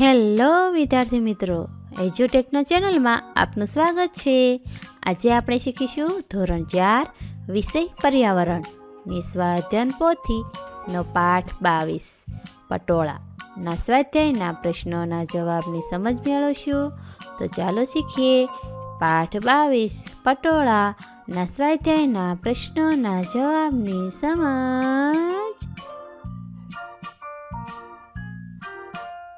Hello, વિદ્યાર્થી મિત્રો. એજ્યુટેકના ચેનલમાં આપનું સ્વાગત છે. આજે આપણે શીખીશું ધોરણ ચાર, વિષય પર્યાવરણ. નિસ્વાધ્યન સ્વાધ્યાયન પોથી નો પાઠ બાવીસ. પટોળા. ના સ્વાધ્યાયના પ્રશ્નોના જવાબની સમજ મેળવશું. તો ચાલો શીખીએ. પાઠ બાવીસ. પટોળા. ના સ્વાધ્યાયના પ્રશ્નોના જવાબની સમજ.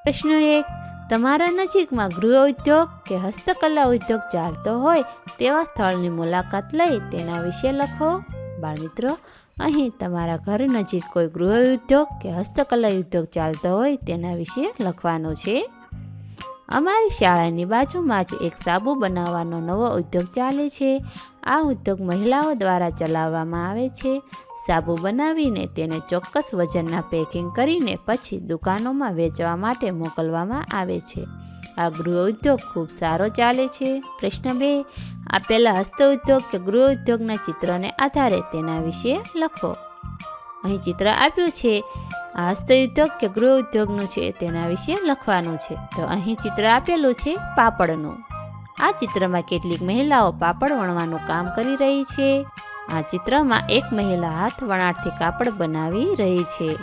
પ્રશ્ન એક, તમારા નજીકમાં ગૃહ ઉદ્યોગ કે હસ્તકલા ઉદ્યોગ ચાલતો હોય તેવા સ્થળની મુલાકાત લઈ તેના વિશે લખો. બાળમિત્રો, અહીં તમારા ઘર નજીક કોઈ ગૃહ ઉદ્યોગ કે હસ્તકલા ઉદ્યોગ ચાલતો હોય તેના વિશે લખવાનું છે. અમારી શાળાની બાજુમાં જ એક સાબુ બનાવવાનો નવો ઉદ્યોગ ચાલે છે. આ ઉદ્યોગ મહિલાઓ દ્વારા ચલાવવામાં આવે છે. સાબુ બનાવીને તેને ચોક્કસ વજનના પેકિંગ કરીને પછી દુકાનોમાં વેચવા માટે મોકલવામાં આવે છે. આ ગૃહ ઉદ્યોગ ખૂબ સારો ચાલે છે. પ્રશ્ન બે આપેલા હસ્ત ઉદ્યોગ કે ગૃહ ઉદ્યોગના ચિત્રને આધારે તેના વિશે લખો. અહીં ચિત્ર આપ્યું છે. આ ઉદ્યોગ કે ગૃહ ઉદ્યોગનું છે તેના વિશે લખવાનું છે. તો અહીં ચિત્ર આપેલું છે પાપડનું. આ ચિત્રમાં કેટલીક મહિલાઓ પાપડ વણવાનું કામ કરી રહી છે. આ ચિત્રમાં એક મહિલા હાથ વણાટથી કાપડ બનાવી રહી છે.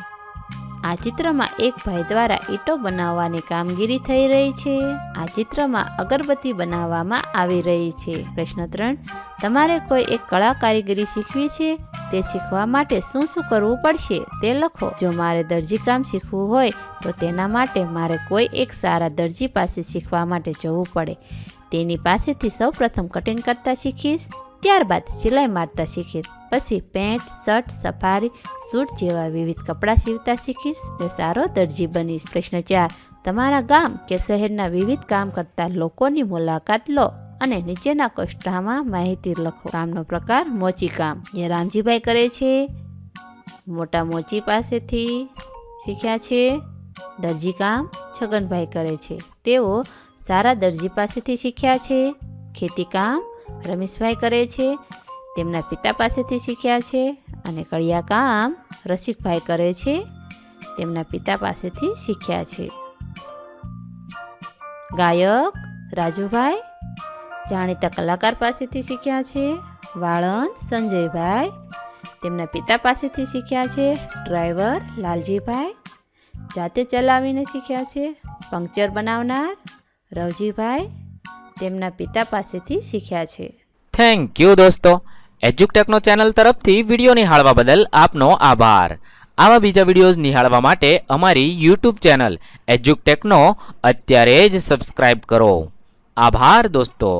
આ ચિત્રમાં એક ભાઈ દ્વારા ઈંટો બનાવવાની કામગીરી થઈ રહી છે. આ ચિત્રમાં અગરબત્તી બનાવવામાં આવી રહી છે. પ્રશ્ન ત્રણ, તમારે કોઈ એક કળા કારીગરી શીખવી છે? તે શીખવા માટે શું શું કરવું પડશે તે લખો. જો મારે દરજીકામ શીખવું હોય, તો તેના માટે મારે કોઈ એક સારા દરજી પાસે શીખવા માટે જવું પડે. તેની પાસેથી સૌ પ્રથમ કટિંગ કરતા શીખીશ, ત્યારબાદ સિલાઈ મારતા શીખીશ, પછી પેન્ટ, શર્ટ, સફારી, સૂટ જેવા વિવિધ કપડાં સીવતા શીખીશ ને સારો દરજી બનીશ. પ્રશ્ન ચાર, તમારા ગામ કે શહેરના વિવિધ કામ કરતા લોકોની મુલાકાત લો. અને નીચેના કોષ્ટામાં માહિતી લખો. કામનો પ્રકાર મોચી કામ. જે રામજીભાઈ કરે છે, મોટા મોચી પાસેથી શીખ્યા છે, દરજી કામ છગનભાઈ કરે છે. તેઓ સારા દરજી પાસેથી શીખ્યા છે, ખેતી કામ રમેશભાઈ કરે છે, તેમના પિતા પાસેથી શીખ્યા છે અને કળિયા કામ રસિકભાઈ કરે છે, તેમના પિતા પાસેથી શીખ્યા છે. ગાયક રાજુભાઈ જાણીતા કલાકાર પાસેથી શીખ્યા છે વાળંદ સંજયભાઈ. તેમના પિતા પાસેથી શીખ્યા છે ડ્રાઈવર લાલજીભાઈ. જાતે ચલાવીને શીખ્યા છે પંક્ચર બનાવનાર રવજીભાઈ. તેમના પિતા પાસેથી શીખ્યા છે. થેન્ક યુ દોસ્તો. એજ્યુકટેકનો ચેનલ તરફથી વીડિયો નિહાળવા બદલ આપનો આભાર. આવા બીજા વિડીયોઝ નિહાળવા માટે અમારી યુટ્યુબ ચેનલ એજ્યુકટેકનો અત્યારે જ સબસ્ક્રાઈબ કરો. આભાર દોસ્તો.